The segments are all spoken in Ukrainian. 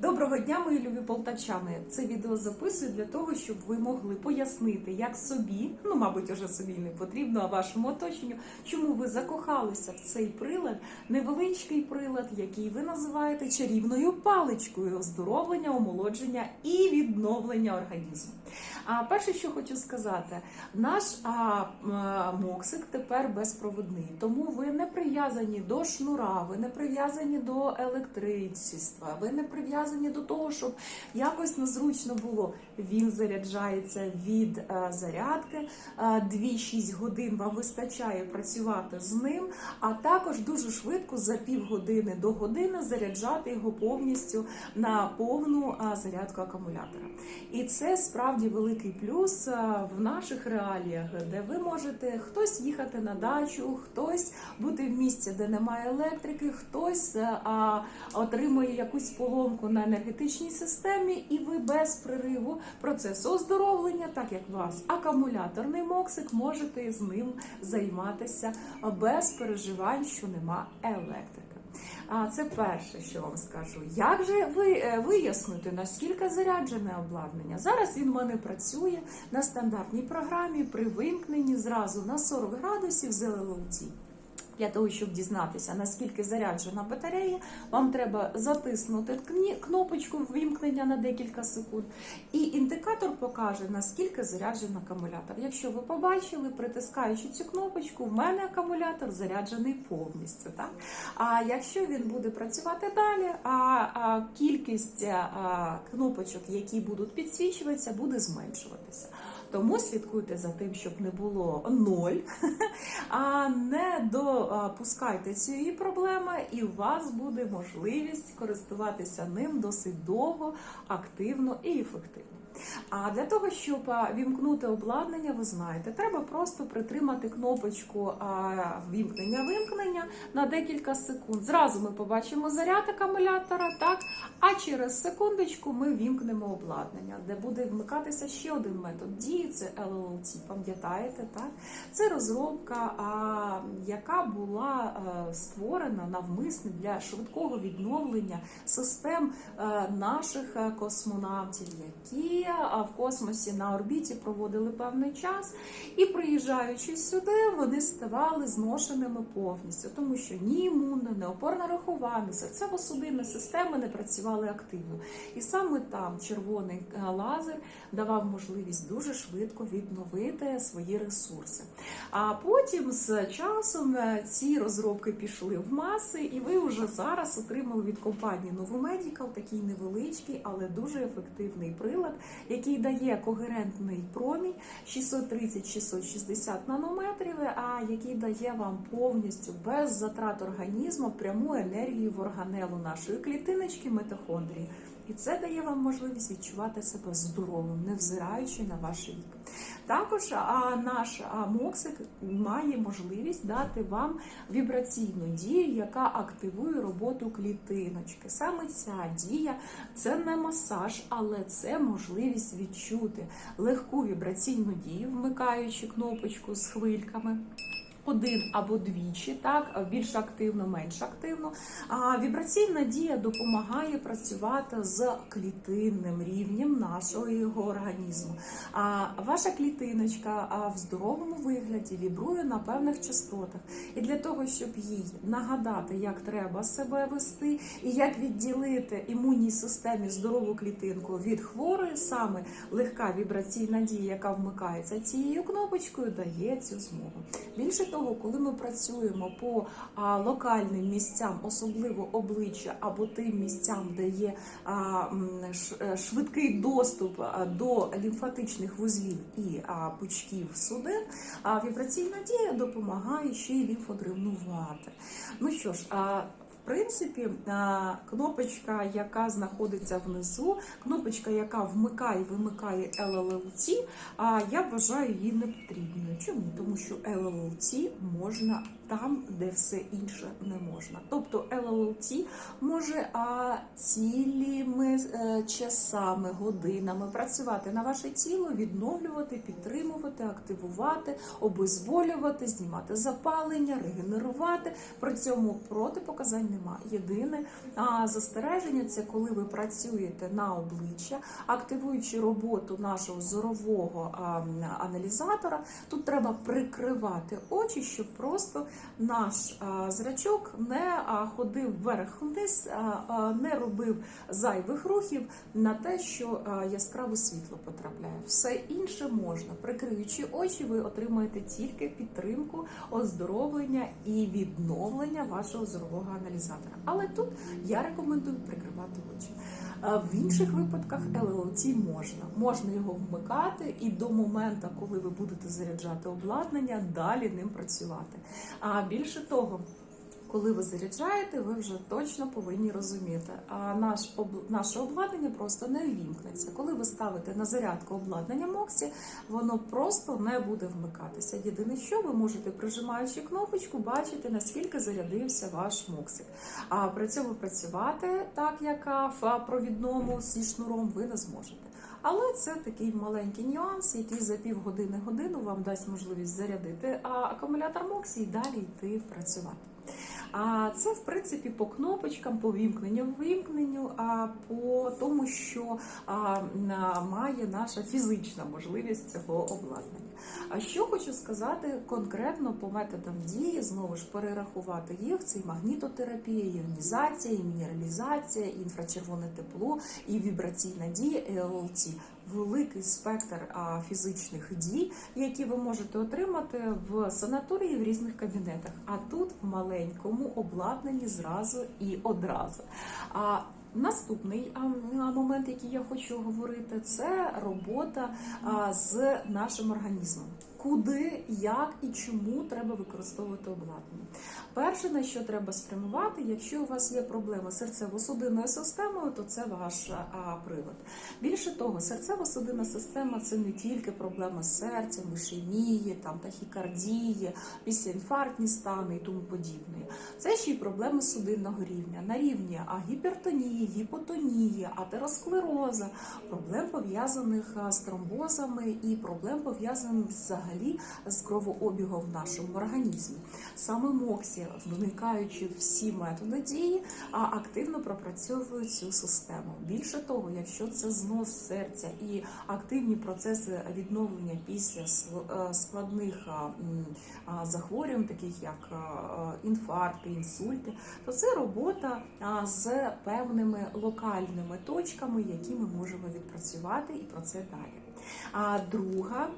Доброго дня, мої любі полтавчани. Це відео записую для того, щоб ви могли пояснити, як собі, ну мабуть, уже собі не потрібно, а вашому оточенню, чому ви закохалися в цей прилад, невеличкий прилад, який ви називаєте чарівною паличкою оздоровлення, омолодження і відновлення організму. А перше, що хочу сказати, наш а, а, моксик тепер безпровідний, тому ви не прив'язані до шнура, ви не прив'язані до електричества, ви не прив'язані до того, щоб якось незручно було. Він заряджається від е, зарядки. е, 2-6 годин вам вистачає працювати з ним, а також дуже швидко за півгодини до години заряджати його повністю на повну е, зарядку акумулятора. І це справді великий плюс е, в наших реаліях, де ви можете хтось їхати на дачу, хтось бути в місці, де немає електрики, хтось е, отримує якусь поломку на енергетичній системі, і ви без пририву процесу оздоровлення, так як у вас акумуляторний моксик, можете з ним займатися без переживань, що нема електрики. А це перше, що вам скажу. Як же ви е, вияснити, наскільки заряджене обладнання? Зараз він в мене працює на стандартній програмі при вимкненні зразу на 40 градусів з ЛЛЦ. Для того, щоб дізнатися, наскільки заряджена батарея, вам треба затиснути кнопочку вимкнення на декілька секунд, і індикатор покаже, наскільки заряджений акумулятор. Якщо ви побачили, притискаючи цю кнопочку, в мене акумулятор заряджений повністю. Так? А якщо він буде працювати далі, а, кількість кнопочок, які будуть підсвічуватися, буде зменшуватися. Тому слідкуйте за тим, щоб не було ноль, а не допускайте цієї проблеми, і у вас буде можливість користуватися ним досить довго, активно і ефективно. А для того, щоб вімкнути обладнання, ви знаєте, треба просто притримати кнопочку вімкнення-вимкнення на декілька секунд. Зразу ми побачимо заряд акумулятора, так, а через секундочку ми вімкнемо обладнання, де буде вмикатися ще один метод дії, це LLT, пам'ятаєте, так? Це розробка, яка була е, створена навмисно для швидкого відновлення систем е, наших е, космонавтів, які е, в космосі на орбіті проводили певний час, і приїжджаючи сюди, вони ставали зношеними повністю, тому що ні імунна, ні опорно-рахувальна, серцево-судинна системи не працювали активно. І саме там червоний е, лазер давав можливість дуже швидко відновити свої ресурси. А потім з часом е, ці розробки пішли в маси, і ви вже зараз отримали від компанії Новомедікал такий невеличкий, але дуже ефективний прилад, який дає когерентний промінь 630-660 нанометрів, а який дає вам повністю без затрат організму пряму енергію в органелу нашої клітиночки митохондрії. І це дає вам можливість відчувати себе здоровим, невзираючи на ваш вік. Також а, наш а, моксик має можливість дати вам вібраційну дію, яка активує роботу клітиночки. Саме ця дія це не масаж, але це можливість відчути легку вібраційну дію, вмикаючи кнопочку з хвильками. Один або двічі, так більш активно, менш активно. А вібраційна дія допомагає працювати з клітинним рівнем нашого його організму. А ваша клітиночка в здоровому вигляді вібрує на певних частотах. І для того, щоб їй нагадати, як треба себе вести, і як відділити імунній системі здорову клітинку від хворої, саме легка вібраційна дія, яка вмикається цією кнопочкою, дає цю змогу. Більше того, коли ми працюємо по локальним місцям, особливо обличчя або тим місцям, де є е, швидкий доступ до лімфатичних вузлів і пучків судин, вібраційна дія допомагає ще й лімфодревнувати. Ну що ж, принципі, кнопочка, яка знаходиться внизу, кнопочка, яка вмикає вимикає LLLC, я вважаю її не потрібною. Чому? Тому що LLLC можна там, де все інше не можна. Тобто LLC може а, цілими е, часами, годинами працювати на ваше тіло, відновлювати, підтримувати, активувати, обезболювати, знімати запалення, регенерувати. При цьому протипоказань немає. Єдине а, застереження це коли ви працюєте на обличчя, активуючи роботу нашого зорового а, аналізатора. Тут треба прикривати очі, щоб просто наш зрачок не ходив вверх-вниз, а, не робив зайвих рухів на те, що яскраве світло потрапляє. Все інше можна. Прикриючи очі, ви отримаєте тільки підтримку, оздоровлення і відновлення вашого зорового аналізатора. Але тут я рекомендую прикривати очі. В інших випадках LLT можна. Можна його вмикати і до моменту, коли ви будете заряджати обладнання, далі ним працювати. А більше того. Коли ви заряджаєте, ви вже точно повинні розуміти, а наш наше обладнання просто не ввімкнеться. Коли ви ставите на зарядку обладнання Моксі, воно просто не буде вмикатися. Єдине, що ви можете, прижимаючи кнопочку, бачити наскільки зарядився ваш Моксик. А при цьому працювати так, як в провідному зі шнуром, ви не зможете. Але це такий маленький нюанс, який за півгодини годину вам дасть можливість зарядити акумулятор Моксі і далі йти працювати. А це в принципі по кнопочкам, по вімкненню, вимкненню, а по тому, що має наша фізична можливість цього обладнання. А що хочу сказати конкретно по методам дії, знову ж перерахувати їх: це і магнітотерапія, і іонізація, і мінералізація, інфрачервоне тепло, і вібраційна дія, і. Великий спектр фізичних дій, які ви можете отримати в санаторії в різних кабінетах. А тут в маленькому обладнанні зразу і одразу. А Наступний момент, який я хочу говорити, це робота з нашим організмом. Куди, як і чому треба використовувати обладнання? Перше, на що треба спрямувати, якщо у вас є проблеми з серцево-судинною системою, то це ваш а, прилад. Більше того, серцево-судинна система це не тільки проблема з серцем, ішемії, там тахікардії, післяінфарктні стани і тому подібне. Це ще й проблеми судинного рівня на рівні а, гіпертонії, гіпотонії, атеросклероза, проблем пов'язаних з тромбозами і проблем пов'язаних взагалі з кровообігом в нашому організмі. Саме Моксі, вникаючи всі методи дії, активно пропрацьовує цю систему. Більше того, якщо це знос серця і активні процеси відновлення після сл- е, складних захворювань, таких як а, інфаркти, інсульти, то це робота з певними локальними точками, які ми можемо відпрацювати, і про це далі. А друга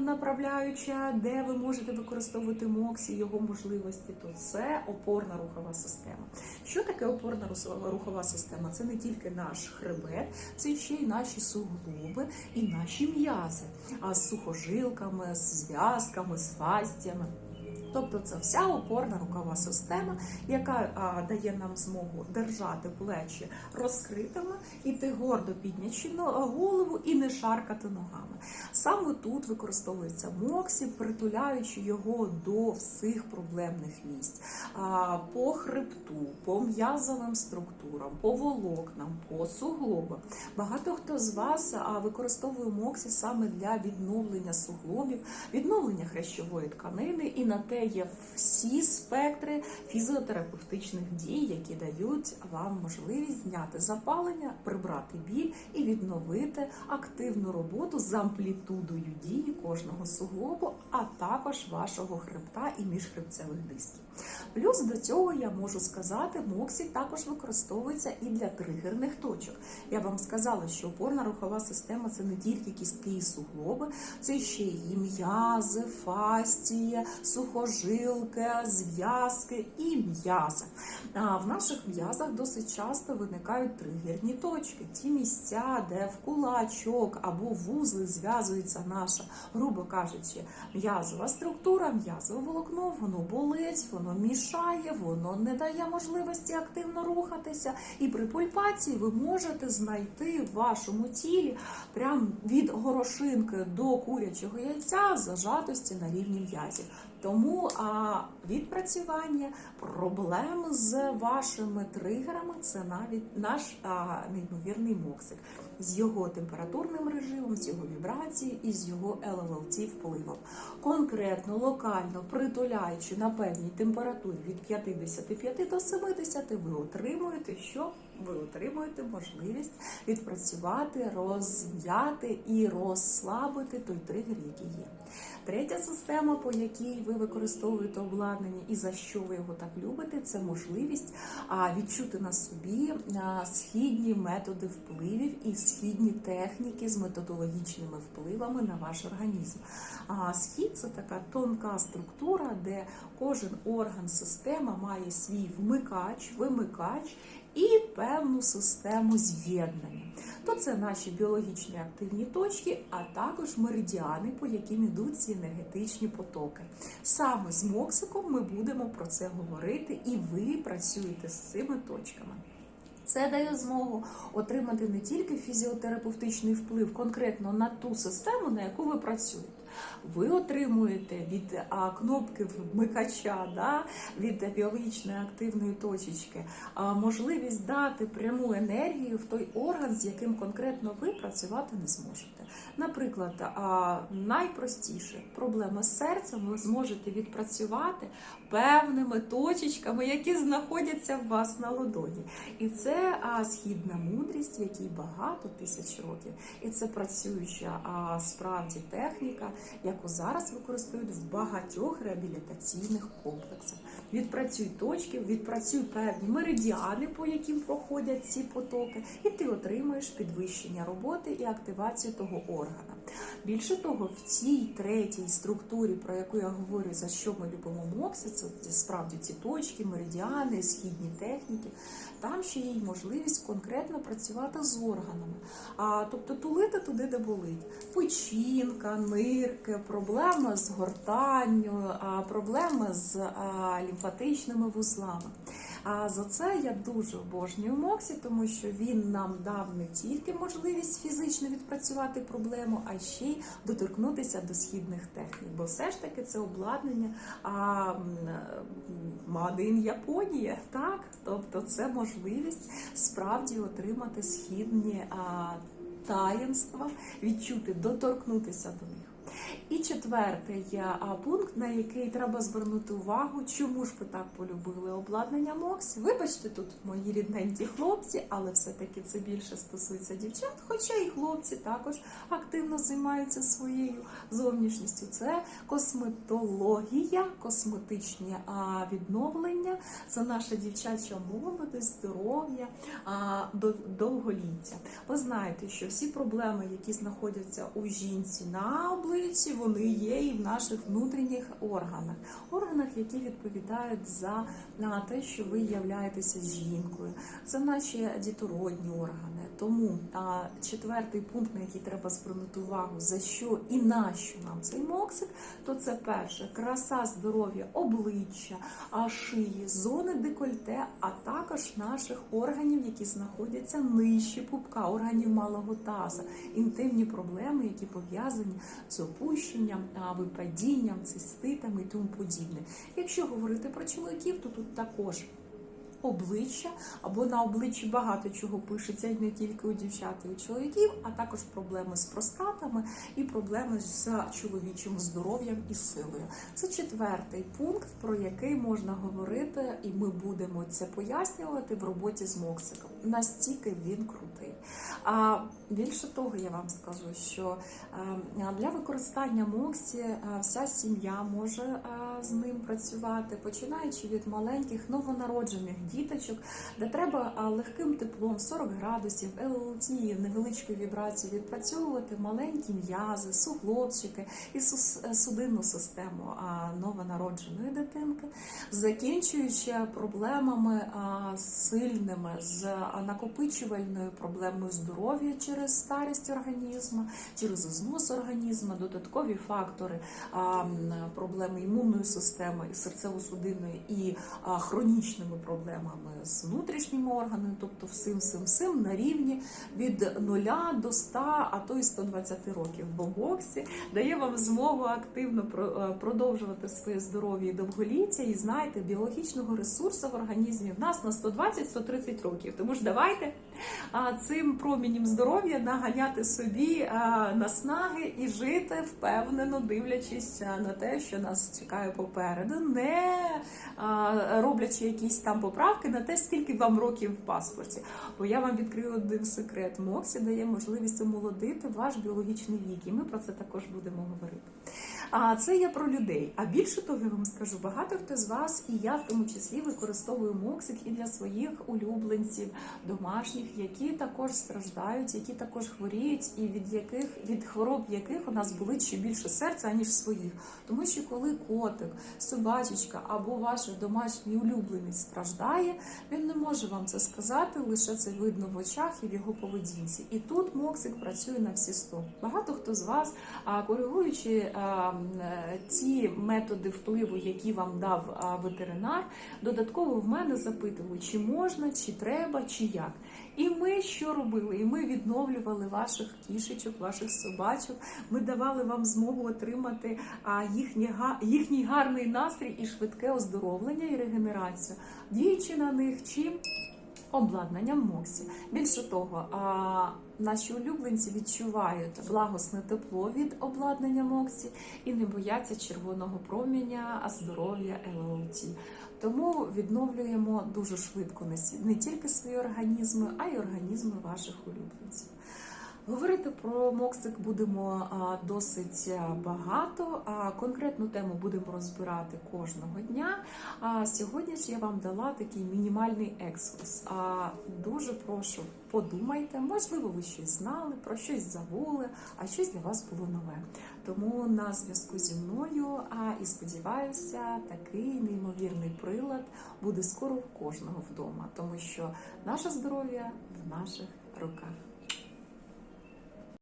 направляюча, де ви можете використовувати МОКСі, його можливості, то це опорна рухова система. Що таке опорна рухова система? Це не тільки наш хребет, це ще й наші суглоби і наші м'язи, а з сухожилками, з зв'язками, з фастями. Тобто це вся опорна рукова система, яка а, дає нам змогу держати плечі розкритими, іти гордо піднячи голову і не шаркати ногами. Саме тут використовується моксі, притуляючи його до всіх проблемних місць а, по хребту, по м'язовим структурам, по волокнам, по суглобам. Багато хто з вас використовує моксі саме для відновлення суглобів, відновлення хрящової тканини, і на те є всі спектри фізіотерапевтичних дій, які дають вам можливість зняти запалення, прибрати біль і відновити активну роботу з амплітудою дії кожного суглобу, а також вашого хребта і міжхребцевих дисків. Плюс до цього я можу сказати, Моксі також використовується і для тригерних точок. Я вам сказала, що опорна рухова система це не тільки кістки і суглоби, це ще і м'язи, фастія, сухожилки, зв'язки і м'язи. В наших м'язах досить часто виникають тригерні точки, ті місця, де в кулачок або вузли зв'язується наша, грубо кажучи, м'язова структура, м'язове волокно, воно болить, воно мішає, воно не дає можливості активно рухатися. І при пульпації ви можете знайти в вашому тілі прям від горошинки до курячого яйця зажатості на рівні м'язів. Тому а, відпрацювання проблем з вашими тригерами. Це навіть наш а, неймовірний моксик з його температурним режимом, з його вібрацією і з його LLT впливом. Конкретно, локально притуляючи на певній температурі від 55 до 70, ви отримуєте що? Ви отримуєте можливість відпрацювати, розм'яти і розслабити той тригер, який є. Третя система, по якій ви використовуєте обладнання і за що ви його так любите, це можливість відчути на собі східні методи впливів і східні техніки з методологічними впливами на ваш організм. А схід це така тонка структура, де кожен орган система має свій вмикач, вимикач і певну систему з'єднання. То це наші біологічні активні точки, а також меридіани, по яким ідуть ці енергетичні потоки. Саме з Моксиком ми будемо про це говорити, і ви працюєте з цими точками. Це дає змогу отримати не тільки фізіотерапевтичний вплив конкретно на ту систему, на яку ви працюєте. Ви отримуєте від а, кнопки вмикача, да, від біологічної активної точечки а, можливість дати пряму енергію в той орган, з яким конкретно ви працювати не зможете. Наприклад, а, найпростіше проблема з серцем ви зможете відпрацювати певними точечками, які знаходяться в вас на ладоні. І це а, східна мудрість, якій багато тисяч років. І це працююча а, справді техніка, яку зараз використовують в багатьох реабілітаційних комплексах. Відпрацюй точки, відпрацюй певні меридіани, по яким проходять ці потоки, і ти отримаєш підвищення роботи і активацію того органа. Більше того, в цій третій структурі, про яку я говорю, за що ми любимо мокси, це справді ці точки, меридіани, східні техніки. Там ще є можливість конкретно працювати з органами, а тобто тулити туди, де болить. Печінка, нирки, проблеми з гортанню, проблеми з лімфатичними вузлами. А за це я дуже обожнюю Моксі, тому що він нам дав не тільки можливість фізично відпрацювати проблему, а ще й доторкнутися до східних технік. Бо все ж таки це обладнання Made Японія, так? Тобто це можливість справді отримати східні а, таїнства, відчути, доторкнутися до них. І четвертий пункт, на який треба звернути увагу, чому ж ви так полюбили обладнання Мокс. Вибачте, тут мої рідненькі хлопці, але все-таки це більше стосується дівчат, хоча і хлопці також активно займаються своєю зовнішністю. Це косметологія, косметичні відновлення, це наша дівчача молодість, здоров'я, довголіття. Ви знаєте, що всі проблеми, які знаходяться у жінці на обличчі, вони є і в наших внутрішніх органах, органах, які відповідають за на те, що ви являєтеся жінкою. Це наші дітородні органи. Тому а, четвертий пункт, на який треба звернути увагу, за що і на що нам цей моксик, то це перше краса здоров'я обличчя, шиї, зони декольте, а також наших органів, які знаходяться нижче пупка, органів малого таза, інтимні проблеми, які пов'язані з опущенням, випадінням, циститами і тому подібне. Якщо говорити про чоловіків, то тут також. Обличчя або на обличчі багато чого пишеться і не тільки у дівчат і у чоловіків, а також проблеми з простатами і проблеми з чоловічим здоров'ям і силою. Це четвертий пункт, про який можна говорити, і ми будемо це пояснювати в роботі з Моксиком. Настільки він крутий. А більше того, я вам скажу, що е, для використання Моксі е, вся сім'я може е, з ним працювати, починаючи від маленьких новонароджених діточок, де треба легким теплом 40 градусів, ЛЛТ, невеличкої вібрації відпрацьовувати маленькі м'язи, суглобчики і е, судинну систему новонародженої дитинки, закінчуючи проблемами сильними з накопичувальною проблемою здоров'я через старість організму, через знос організму, додаткові фактори проблеми імунної системи і серцево-судинної і хронічними проблемами з внутрішніми органами, тобто всім, всім, всім на рівні від 0 до 100, а то й 120 років. Бо боксі дає вам змогу активно продовжувати своє здоров'я і довголіття. І знаєте, біологічного ресурсу в організмі в нас на 120-130 років. Тому ж давайте цим промінням здоров'я наганяти собі наснаги і жити впевнено, дивлячись на те, що нас чекає попереду, не роблячи якісь там поправки на те, скільки вам років в паспорті. Бо я вам відкрию один секрет. Моксі дає можливість омолодити ваш біологічний вік, і ми про це також будемо говорити. А це я про людей. А більше того, я вам скажу, багато хто з вас, і я в тому числі використовую моксик і для своїх улюбленців, домашніх, які також страждають, які також хворіють, і від яких від хвороб яких у нас болить ще більше серця, аніж своїх. Тому що коли котик, собачечка або ваш домашній улюбленець страждає, він не може вам це сказати, лише це видно в очах і в його поведінці. І тут моксик працює на всі сто. Багато хто з вас, коригуючи ті методи впливу, які вам дав ветеринар, додатково в мене запитували, чи можна, чи треба, чи як. І ми що робили? І ми відновлювали ваших кішечок, ваших собачок. Ми давали вам змогу отримати їхній, їхній гарний настрій і швидке оздоровлення і регенерацію, діючи на них чим обладнанням Моксі. Більше того, наші улюбленці відчувають благосне тепло від обладнання Моксі і не бояться червоного проміння, а здоров'я ЛЛТ. Тому відновлюємо дуже швидко не тільки свої організми, а й організми ваших улюбленців. Говорити про моксик будемо досить багато. А конкретну тему будемо розбирати кожного дня. А сьогодні ж я вам дала такий мінімальний екскурс. А дуже прошу, подумайте, можливо, ви щось знали, про щось забули, а щось для вас було нове. Тому на зв'язку зі мною, а і сподіваюся, такий неймовірний прилад буде скоро в кожного вдома, тому що наше здоров'я в наших руках.